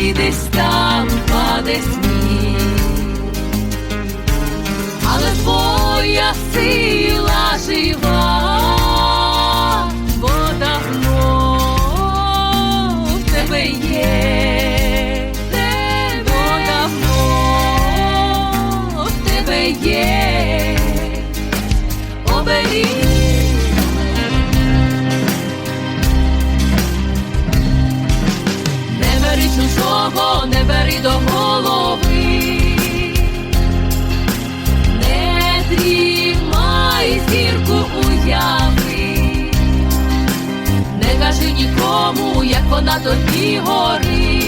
нехай десь там паде чужого, не бери до голови, не тримай зірку уяви, не кажи нікому, як вона тобі горить.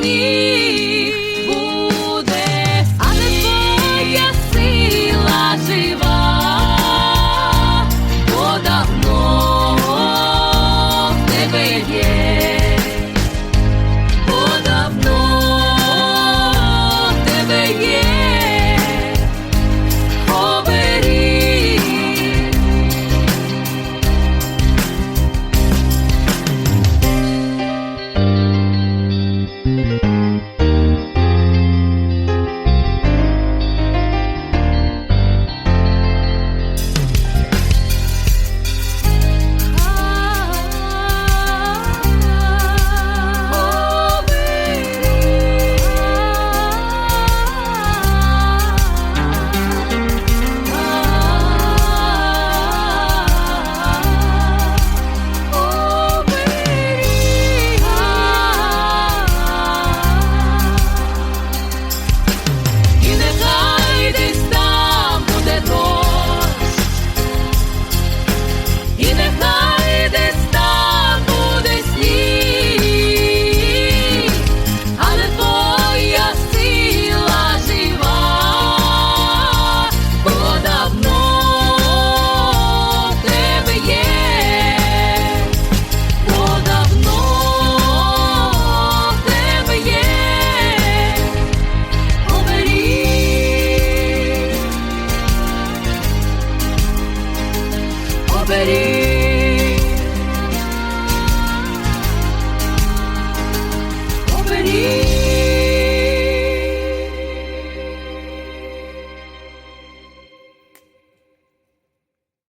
need.